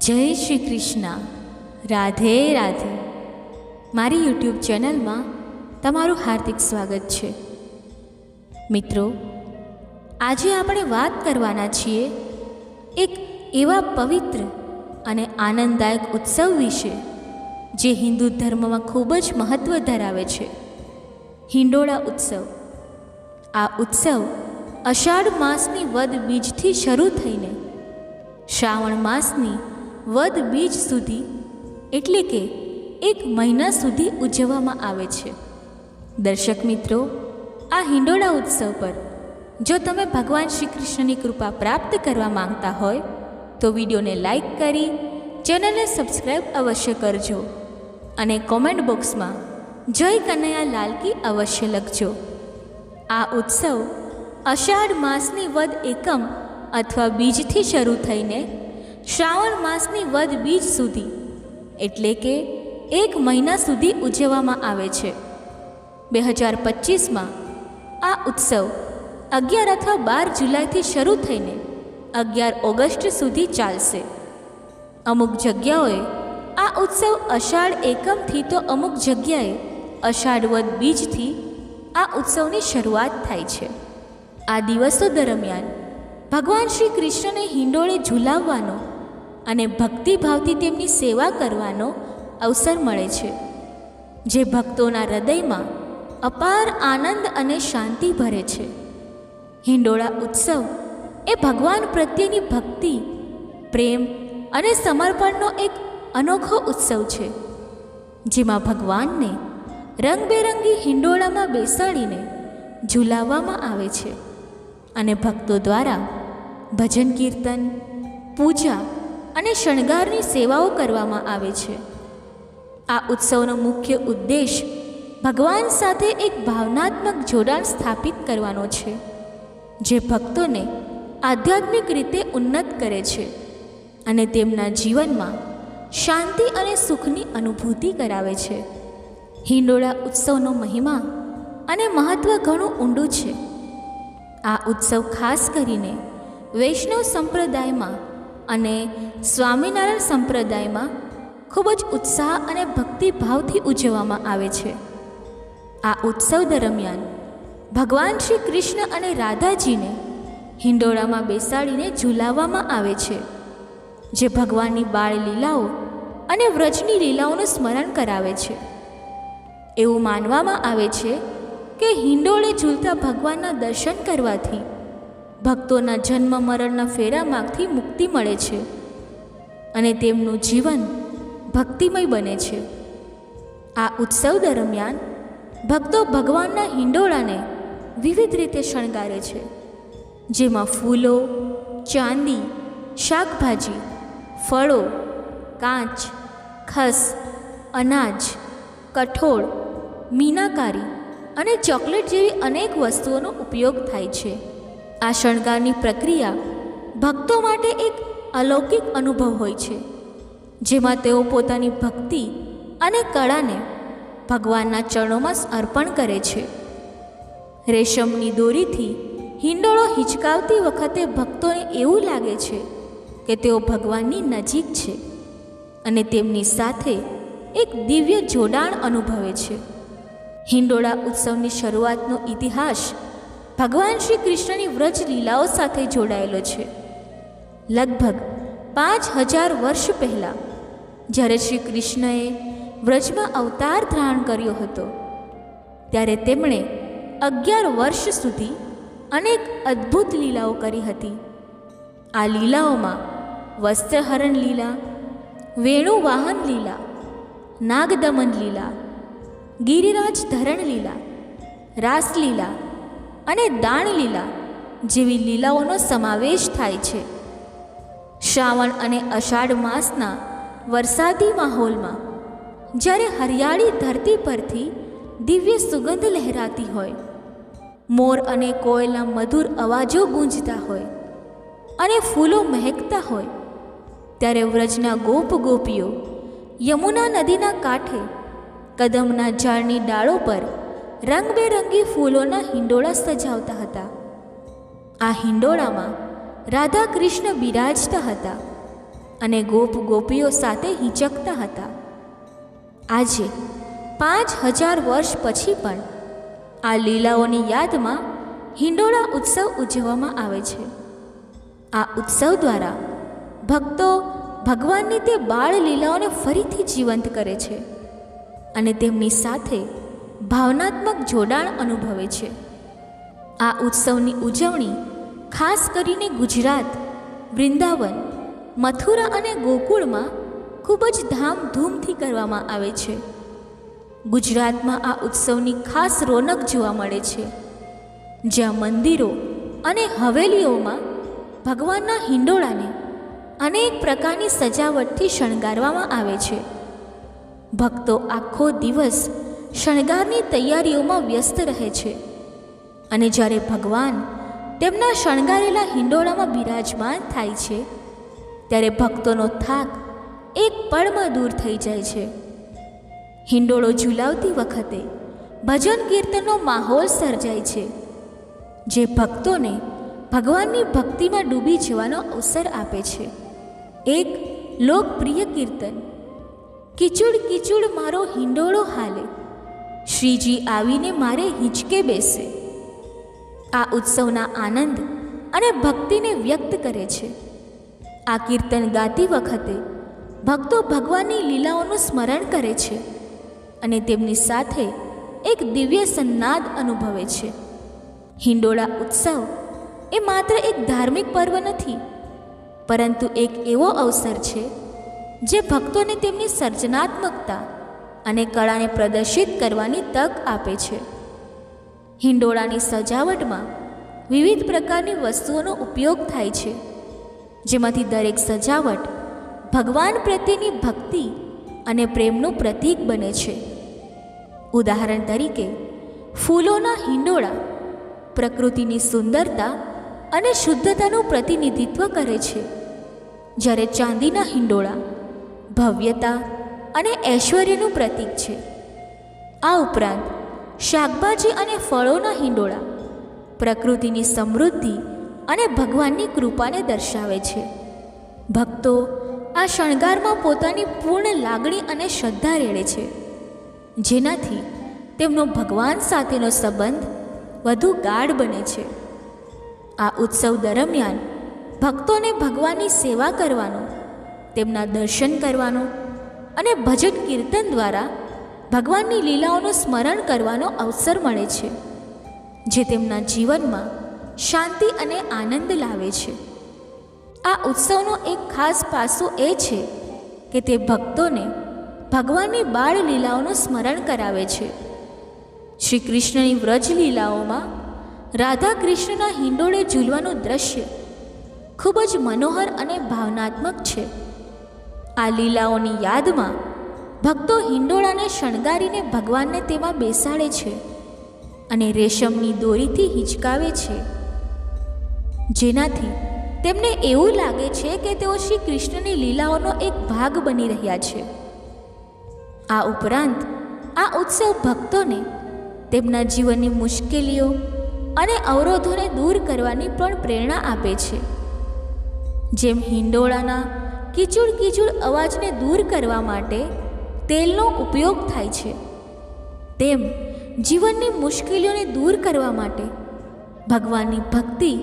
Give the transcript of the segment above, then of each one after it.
જય શ્રી કૃષ્ણ. રાધે રાધે. મારી યુટ્યુબ ચેનલમાં તમારું હાર્દિક સ્વાગત છે. મિત્રો, આજે આપણે વાત કરવાના છીએ એક એવા પવિત્ર અને આનંદદાયક ઉત્સવ વિશે, જે હિન્દુ ધર્મમાં ખૂબ જ મહત્ત્વ ધરાવે છે. હિંડોળા ઉત્સવ. આ ઉત્સવ અષાઢ માસની વદ બીજથી શરૂ થઈને શ્રાવણ માસની વદ બીજ સુધી, એટલે કે એક મહિના સુધી ઉજવવામાં આવે છે. દર્શક મિત્રો, આ હિંડોળા ઉત્સવ પર જો તમે ભગવાન શ્રી કૃષ્ણની કૃપા પ્રાપ્ત કરવા માંગતા હોય, તો વિડીયોને લાઈક કરી ચેનલને સબસ્ક્રાઈબ અવશ્ય કરજો અને કોમેન્ટ બોક્સમાં જય કનૈયા લાલકી અવશ્ય લખજો. આ ઉત્સવ અષાઢ માસની વદ એકમ અથવા બીજથી શરૂ થઈને શ્રાવણ માસની વદ બીજ સુધી, એટલે કે એક મહિના સુધી ઉજવવામાં આવે છે. બે હજાર પચીસમાં આ ઉત્સવ અગિયાર અથવા બાર જુલાઈથી શરૂ થઈને અગિયાર ઓગસ્ટ સુધી ચાલશે. અમુક જગ્યાઓએ આ ઉત્સવ અષાઢ એકમથી તો અમુક જગ્યાએ અષાઢ વદ બીજથી આ ઉત્સવની શરૂઆત થાય છે. આ દિવસો દરમિયાન ભગવાન શ્રી કૃષ્ણને હિંડોળે ઝુલાવવાનો અને ભક્તિભાવથી તેમની સેવા કરવાનો અવસર મળે છે. જે ભક્તોના હૃદયમાં અપાર આનંદ અને શાંતિ ભરે છે. હિંડોળા ઉત્સવ એ ભગવાન પ્રત્યેની ભક્તિ, પ્રેમ અને સમર્પણનો એક અનોખો ઉત્સવ છે. જેમાં ભગવાનને રંગબેરંગી હિંડોળામાં બેસાડીને ઝુલાવવામાં આવે છે અને ભક્તો દ્વારા ભજન કીર્તન, પૂજા અને શણગારની સેવાઓ કરવામાં આવે છે. આ ઉત્સવનો મુખ્ય ઉદ્દેશ ભગવાન સાથે એક ભાવનાત્મક જોડાણ સ્થાપિત કરવાનો છે, જે ભક્તોને આધ્યાત્મિક રીતે ઉન્નત કરે છે અને તેમના જીવનમાં શાંતિ અને સુખની અનુભૂતિ કરાવે છે. હિંડોળા ઉત્સવનો મહિમા અને મહત્ત્વ ઘણું ઊંડું છે. આ ઉત્સવ ખાસ કરીને વૈષ્ણવ સંપ્રદાયમાં અને સ્વામિનારાયણ સંપ્રદાયમાં ખૂબ જ ઉત્સાહ અને ભક્તિભાવથી ઉજવવામાં આવે છે. આ ઉત્સવ દરમિયાન ભગવાન શ્રી કૃષ્ણ અને રાધાજીને હિંડોળામાં બેસાડીને ઝુલાવવામાં આવે છે, જે ભગવાનની બાળ લીલાઓ અને વ્રજની લીલાઓનું સ્મરણ કરાવે છે. એવું માનવામાં આવે છે કે હિંડોળે ઝૂલતા ભગવાનના દર્શન કરવાથી ભક્તોના જન્મ, મરણના ફેરામાંથી મુક્તિ મળે છે અને તેમનું જીવન ભક્તિમય બને છે. આ ઉત્સવ દરમિયાન ભક્તો ભગવાનના હિંડોળાને વિવિધ રીતે શણગારે છે, જેમાં ફૂલો, ચાંદી, શાકભાજી, ફળો, કાંચ, ખસ, અનાજ, કઠોળ, મીનાકારી અને ચોકલેટ જેવી અનેક વસ્તુઓનો ઉપયોગ થાય છે. આ શણગારની પ્રક્રિયા ભક્તો માટે એક અલૌકિક અનુભવ હોય છે, જેમાં તેઓ પોતાની ભક્તિ અને કળાને ભગવાનના ચરણોમાં અર્પણ કરે છે. રેશમની દોરીથી હિંડોળો હિંચકાવતી વખતે ભક્તોને એવું લાગે છે કે તેઓ ભગવાનની નજીક છે અને તેમની સાથે એક દિવ્ય જોડાણ અનુભવે છે. હિંડોળા ઉત્સવની શરૂઆતનો ઇતિહાસ ભગવાન શ્રી કૃષ્ણની વ્રજ લીલાઓ સાથે જોડાયેલો છે. લગભગ પાંચ હજાર વર્ષ પહેલાં, જ્યારે શ્રી કૃષ્ણએ વ્રજમાં અવતાર ધારણ કર્યો હતો, ત્યારે તેમણે અગિયાર વર્ષ સુધી અનેક અદ્ભુત લીલાઓ કરી હતી. આ લીલાઓમાં વસ્ત્રહરણ લીલા, વેણુવાહન લીલા, નાગદમન લીલા, ગિરિરાજ ધરણ લીલા રાસલીલા અને દાણલીલા જેવી લીલાઓનો સમાવેશ થાય છે. શ્રાવણ અને અષાઢ માસના વરસાદી માહોલમાં જ્યારે હરિયાળી ધરતી પરથી દિવ્ય સુગંધ લહેરાતી હોય, મોર અને કોયલના મધુર અવાજો ગૂંજતા હોય અને ફૂલો મહેકતા હોય, ત્યારે વ્રજના ગોપ ગોપીઓ યમુના નદીના કાંઠે કદમના ઝાડની ડાળો પર રંગબેરંગી ફૂલોના હિંડોળા સજાવતા હતા. આ હિંડોળામાં રાધા કૃષ્ણ બિરાજતા હતા અને ગોપ ગોપીઓ સાથે હિંચકતા હતા. આજે પાંચ હજાર વર્ષ પછી પણ આ લીલાઓની યાદમાં હિંડોળા ઉત્સવ ઉજવવામાં આવે છે. આ ઉત્સવ દ્વારા ભક્તો ભગવાનની તે બાળ લીલાઓને ફરીથી જીવંત કરે છે અને તેમની સાથે ભાવનાત્મક જોડાણ અનુભવે છે. આ ઉત્સવની ઉજવણી ખાસ કરીને ગુજરાત, વૃંદાવન, મથુરા અને ગોકુળમાં ખૂબ જ ધામધૂમથી કરવામાં આવે છે. ગુજરાતમાં આ ઉત્સવની ખાસ રોનક જોવા મળે છે. જ્યાં મંદિરો અને હવેલીઓમાં ભગવાનના હિંડોળાને અનેક પ્રકારની સજાવટથી શણગારવામાં આવે છે. ભક્તો આખો દિવસ શણગારની તૈયારીઓમાં વ્યસ્ત રહે છે. અને જ્યારે ભગવાન તેમના શણગારેલા હિંડોળામાં બિરાજમાન થાય છે, ત્યારે ભક્તોનો થાક એક પળમાં દૂર થઈ જાય છે. હિંડોળો ઝુલાવતી વખતે ભજન કીર્તનનો માહોલ સર્જાય છે, જે ભક્તોને ભગવાનની ભક્તિમાં ડૂબી જવાનો અવસર આપે છે. એક લોકપ્રિય કીર્તન, કિચુડ કિચુડ મારો હિંડોળો હાલે શ્રીજી આવીને મારે હિંચકે બેસે. આ ઉત્સવના આનંદ અને ભક્તિને વ્યક્ત કરે છે. આ કીર્તન ગાતી વખતે ભક્તો ભગવાનની લીલાઓનું સ્મરણ કરે છે અને તેમની સાથે એક દિવ્ય સન્નાદ અનુભવે છે. હિંડોળા ઉત્સવ એ માત્ર એક ધાર્મિક પર્વ નથી, પરંતુ એક એવો અવસર છે જે ભક્તોને તેમની સર્જનાત્મકતા અને કળાને પ્રદર્શિત કરવાની તક આપે છે. હિંડોળાની સજાવટમાં વિવિધ પ્રકારની વસ્તુઓનો ઉપયોગ થાય છે. જેમાંથી દરેક સજાવટ ભગવાન પ્રત્યેની ભક્તિ અને પ્રેમનું પ્રતીક બને છે. ઉદાહરણ તરીકે, ફૂલોના હિંડોળા પ્રકૃતિની સુંદરતા અને શુદ્ધતાનું પ્રતિનિધિત્વ કરે છે. જ્યારે ચાંદીના હિંડોળા ભવ્યતા અને ઐશ્વર્યનું પ્રતીક છે. આ ઉપરાંત, શાકભાજી અને ફળોના હિંડોળા પ્રકૃતિની સમૃદ્ધિ અને ભગવાનની કૃપાને દર્શાવે છે. ભક્તો આ શણગારમાં પોતાની પૂર્ણ લાગણી અને શ્રદ્ધા રેડે છે. જેનાથી તેમનો ભગવાન સાથેનો સંબંધ વધુ ગાઢ બને છે. આ ઉત્સવ દરમિયાન ભક્તોને ભગવાનની સેવા કરવાનો, તેમના દર્શન કરવાનો અને ભજન કીર્તન દ્વારા ભગવાનની લીલાઓનું સ્મરણ કરવાનો અવસર મળે છે, જે તેમના જીવનમાં શાંતિ અને આનંદ લાવે છે. આ ઉત્સવનો એક ખાસ પાસું એ છે કે તે ભક્તોને ભગવાનની બાળ લીલાઓનું સ્મરણ કરાવે છે. શ્રી કૃષ્ણની વ્રજ લીલાઓમાં રાધા કૃષ્ણના હિંડોળે ઝૂલવાનું દ્રશ્ય ખૂબ જ મનોહર અને ભાવનાત્મક છે. આ લીલાઓની યાદમાં ભક્તો હિંડોળાને શણગારીને ભગવાનને તેમાં બેસાડે છે અને રેશમની દોરીથી હિંચકાવે છે. જેનાથી તેમને એવું લાગે છે કે તેઓ શ્રી કૃષ્ણની લીલાઓનો એક ભાગ બની રહ્યા છે. આ ઉપરાંત, આ ઉત્સવ ભક્તોને તેમના જીવનની મુશ્કેલીઓ અને અવરોધોને દૂર કરવાની પણ પ્રેરણા આપે છે. જેમ હિંડોળાના કીચુડ કીચુડ અવાજને દૂર કરવા માટે તેલનો ઉપયોગ થાય છે. તેમ જીવનની મુશ્કેલીઓને દૂર કરવા માટે ભગવાનની ભક્તિ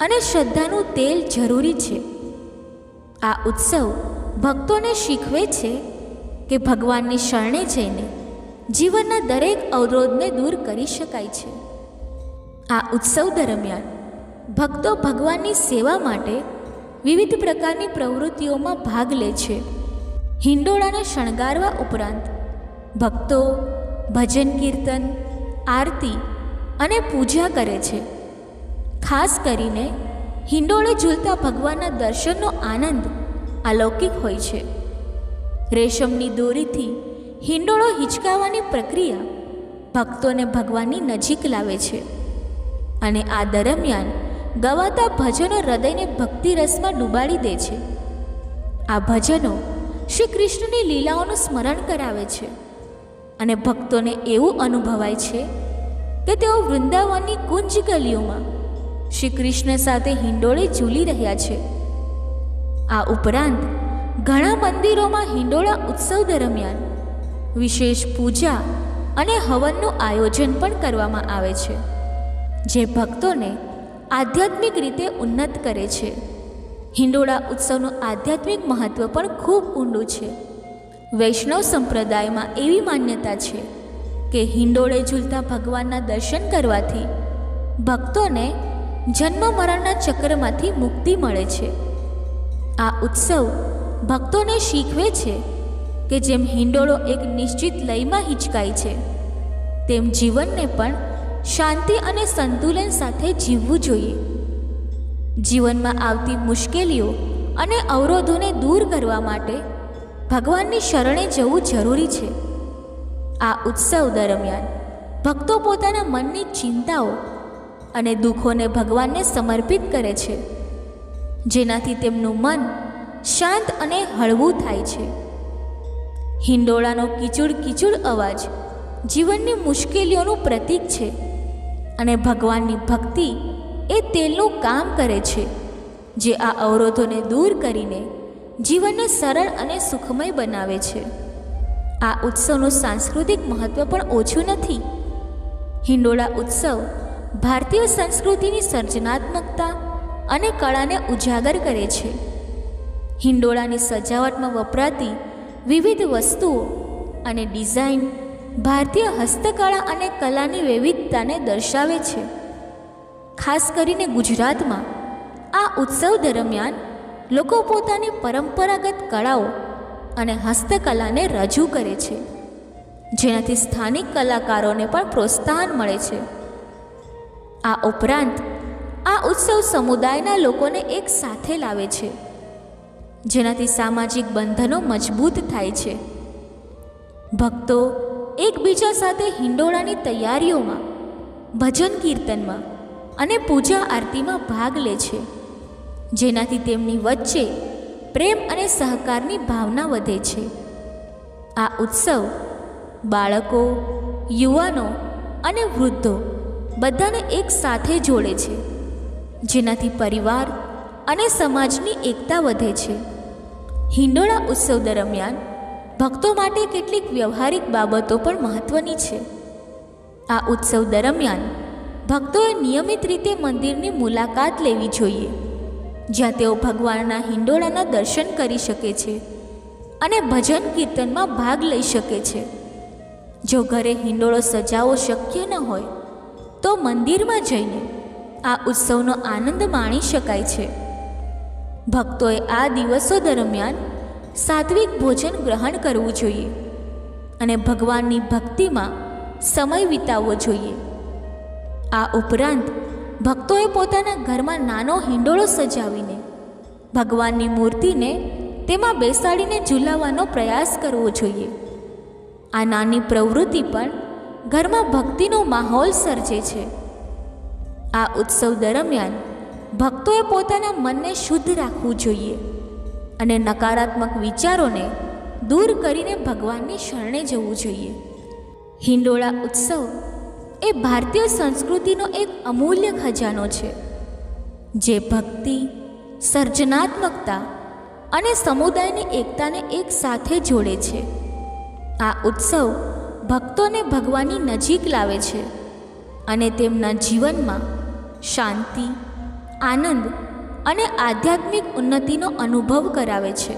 અને શ્રદ્ધાનું તેલ જરૂરી છે. આ ઉત્સવ ભક્તોને શીખવે છે કે ભગવાનની શરણે જઈને જીવનના દરેક અવરોધને દૂર કરી શકાય છે. આ ઉત્સવ દરમિયાન ભક્તો ભગવાનની સેવા માટે વિવિધ પ્રકારની પ્રવૃત્તિઓમાં ભાગ લે છે. હિંડોળાને શણગારવા ઉપરાંત ભક્તો, ભજન કીર્તન, આરતી અને પૂજા કરે છે. ખાસ કરીને હિંડોળે ઝૂલતા ભગવાનના દર્શનનો આનંદ અલૌકિક હોય છે. રેશમની દોરીથી હિંડોળો હિંચકાવાની પ્રક્રિયા ભક્તોને ભગવાનની નજીક લાવે છે અને આ દરમિયાન ગવાતા ભજનો હૃદયને ભક્તિ રસમાં ડૂબાડી દે છે. આ ભજનો શ્રી કૃષ્ણની લીલાઓનું સ્મરણ કરાવે છે અને ભક્તોને એવું અનુભવાય છે કે તેઓ વૃંદાવનની કુંજ ગલીઓમાં શ્રી કૃષ્ણ સાથે હિંડોળે ઝૂલી રહ્યા છે. આ ઉપરાંત ઘણા મંદિરોમાં હિંડોળા ઉત્સવ દરમિયાન વિશેષ પૂજા અને હવનનું આયોજન પણ કરવામાં આવે છે. જે ભક્તોને આધ્યાત્મિક રીતે ઉન્નત કરે છે. હિંડોળા ઉત્સવનું આધ્યાત્મિક મહત્ત્વ પણ ખૂબ ઊંડું છે. વૈષ્ણવ સંપ્રદાયમાં એવી માન્યતા છે કે હિંડોળે ઝૂલતા ભગવાનના દર્શન કરવાથી ભક્તોને જન્મ મરણના ચક્રમાંથી મુક્તિ મળે છે. આ ઉત્સવ ભક્તોને શીખવે છે કે જેમ હિંડોળો એક નિશ્ચિત લયમાં હિંચકાય છે, તેમ જીવનને પણ શાંતિ અને સંતુલન સાથે જીવવું જોઈએ. જીવનમાં આવતી મુશ્કેલીઓ અને અવરોધોને દૂર કરવા માટે ભગવાનની શરણે જવું જરૂરી છે. આ ઉત્સવ દરમિયાન ભક્તો પોતાના મનની ચિંતાઓ અને દુઃખોને ભગવાનને સમર્પિત કરે છે. જેનાથી તેમનું મન શાંત અને હળવું થાય છે. હિંડોળાનો કિચુડ કિચુડ અવાજ જીવનની મુશ્કેલીઓનું પ્રતીક છે. અને ભગવાનની ભક્તિ એ તેલનું કામ કરે છે, જે આ અવરોધોને દૂર કરીને જીવનને સરળ અને સુખમય બનાવે છે. આ ઉત્સવનું સાંસ્કૃતિક મહત્ત્વ પણ ઓછું નથી. હિંડોળા ઉત્સવ ભારતીય સંસ્કૃતિની સર્જનાત્મકતા અને કળાને ઉજાગર કરે છે. હિંડોળાની સજાવટમાં વપરાતી વિવિધ વસ્તુઓ અને ડિઝાઇન ભારતીય હસ્તકળા અને કલાની વિવિધતાને દર્શાવે છે. ખાસ કરીને ગુજરાતમાં, આ ઉત્સવ દરમિયાન લોકો પોતાની પરંપરાગત કળાઓ અને હસ્તકલાને રજૂ કરે છે. જેનાથી સ્થાનિક કલાકારોને પણ પ્રોત્સાહન મળે છે. આ ઉપરાંત, આ ઉત્સવ સમુદાયના લોકોને એક સાથે લાવે છે. જેનાથી સામાજિક બંધનો મજબૂત થાય છે. ભક્તો એકબીજા સાથે હિંડોળાની તૈયારીઓમાં, ભજન કીર્તનમાં અને પૂજા આરતીમાં ભાગ લે છે, જેનાથી તેમની વચ્ચે પ્રેમ અને સહકારની ભાવના વધે છે. આ ઉત્સવ બાળકો, યુવાનો અને વૃદ્ધો બધાને એક સાથે જોડે છે, જેનાથી પરિવાર અને સમાજની એકતા વધે છે. હિંડોળા ઉત્સવ દરમિયાન ભક્તો માટે કેટલીક વ્યવહારિક બાબતો પણ મહત્ત્વની છે. આ ઉત્સવ દરમિયાન ભક્તોએ નિયમિત રીતે મંદિરની મુલાકાત લેવી જોઈએ, જ્યાં તેઓ ભગવાનના હિંડોળાના દર્શન કરી શકે છે અને ભજન કીર્તનમાં ભાગ લઈ શકે છે. જો ઘરે હિંડોળો સજાવો શક્ય ન હોય, તો મંદિરમાં જઈને આ ઉત્સવનો આનંદ માણી શકાય છે. ભક્તોએ આ દિવસો દરમિયાન સાત્વિક ભોજન ગ્રહણ કરવું જોઈએ અને ભગવાનની ભક્તિમાં સમય વિતાવવો જોઈએ. આ ઉપરાંત, ભક્તોએ પોતાના ઘરમાં નાનો હિંડોળો સજાવીને, ભગવાનની મૂર્તિને તેમાં બેસાડીને ઝૂલાવવાનો પ્રયાસ કરવો જોઈએ. આ નાની પ્રવૃત્તિ પણ ઘરમાં ભક્તિનો માહોલ સર્જે છે. આ ઉત્સવ દરમિયાન ભક્તોએ પોતાના મનને શુદ્ધ રાખવું જોઈએ. અને નકારાત્મક વિચારોને દૂર કરીને ભગવાનની શરણે જવું જોઈએ. હિંડોળા ઉત્સવ એ ભારતીય સંસ્કૃતિનો એક અમૂલ્ય ખજાનો છે, જે ભક્તિ, સર્જનાત્મકતા અને સમુદાયની એકતાને એક સાથે જોડે છે. આ ઉત્સવ ભક્તોને ભગવાનની નજીક લાવે છે અને તેમના જીવનમાં શાંતિ, આનંદ અને આધ્યાત્મિક ઉન્નતિનો અનુભવ કરાવે છે.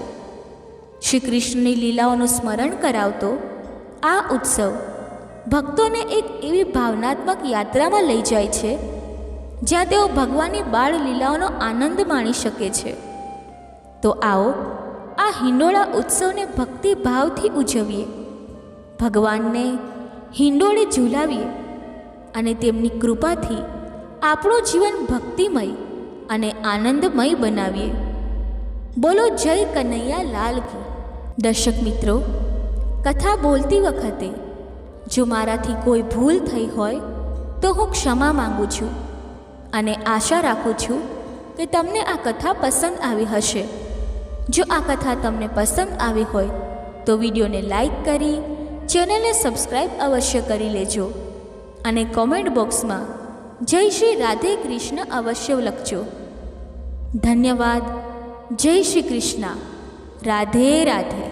શ્રી કૃષ્ણની લીલાઓનું સ્મરણ કરાવતો આ ઉત્સવ ભક્તોને એક એવી ભાવનાત્મક યાત્રામાં લઈ જાય છે, જ્યાં તેઓ ભગવાનની બાળ લીલાઓનો આનંદ માણી શકે છે. તો આવો, આ હિંડોળા ઉત્સવને ભક્તિભાવથી ઉજવીએ. ભગવાનને હિંડોળે ઝૂલાવીએ અને તેમની કૃપાથી આપણું જીવન ભક્તિમય અને આનંદમય બનાવીએ. બોલો જય કનૈયા લાલ કી દર્શક મિત્રો, કથા બોલતી વખતે જો મારાથી કોઈ ભૂલ થઈ હોય, તો હું ક્ષમા માંગુ છું અને આશા રાખું છું કે તમને આ કથા પસંદ આવી હશે. જો આ કથા તમને પસંદ આવી હોય, તો વિડીયોને લાઈક કરી ચેનલને સબસ્ક્રાઈબ અવશ્ય કરી લેજો અને કોમેન્ટ બોક્સમાં જય શ્રી રાધે કૃષ્ણ અવશ્ય લખજો. ધન્યવાદ. જય શ્રી કૃષ્ણ. રાધે રાધે.